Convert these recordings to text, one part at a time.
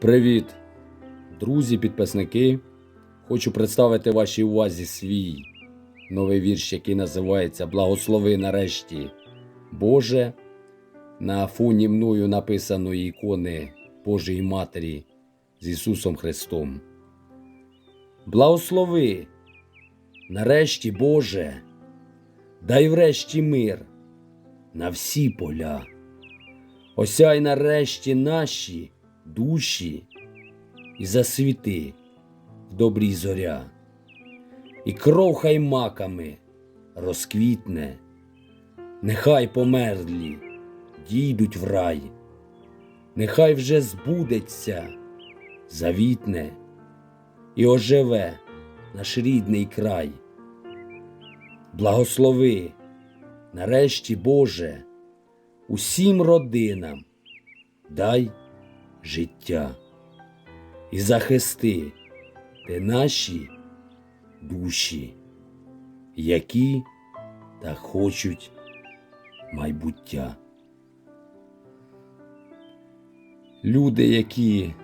Привіт, друзі, підписники. Хочу представити вашій увазі свій новий вірш, який називається Благослови нарешті Боже. На фоні мною написаної ікони Божої Матері з Ісусом Христом. Благослови, нарешті, Боже, дай врешті мир на всі поля. Осяй нарешті наші душі і засвіти в добрій зоря, і кров хай маками розквітне, нехай померлі дійдуть в рай, нехай вже збудеться завітне і оживе наш рідний край. Благослови, нарешті, Боже, усім родинам дай життя і захисти ти наші душі, які та хочуть майбуття. Люди, які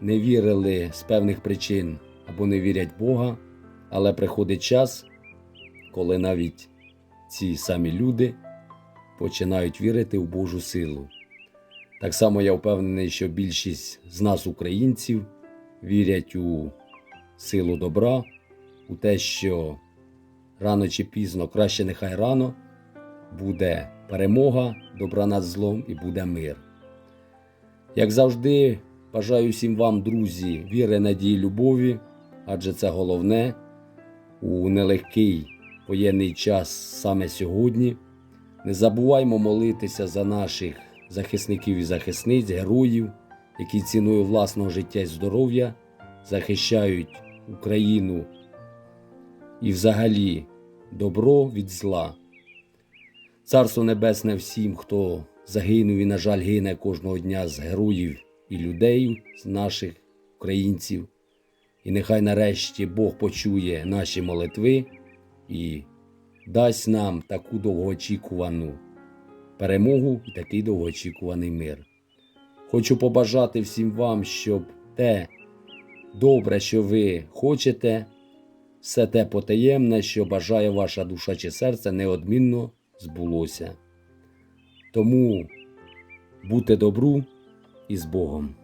не вірили з певних причин або не вірять Бога, але приходить час, коли навіть ці самі люди починають вірити в Божу силу. Так само я впевнений, що більшість з нас, українців, вірять у силу добра, у те, що рано чи пізно, краще нехай рано, буде перемога добра над злом і буде мир. Як завжди, бажаю всім вам, друзі, віри, надії, любові, адже це головне у нелегкий воєнний час саме сьогодні. Не забуваймо молитися за наших захисників і захисниць, героїв, які ціною власного життя і здоров'я захищають Україну і взагалі добро від зла. Царство Небесне всім, хто загинув і, на жаль, гине кожного дня з героїв і людей, з наших українців. І нехай нарешті Бог почує наші молитви і дасть нам таку довгоочікувану перемогу і такий довгоочікуваний мир. Хочу побажати всім вам, щоб те добре, що ви хочете, все те потаємне, що бажає ваша душа чи серце, неодмінно збулося. Тому будьте добру і з Богом.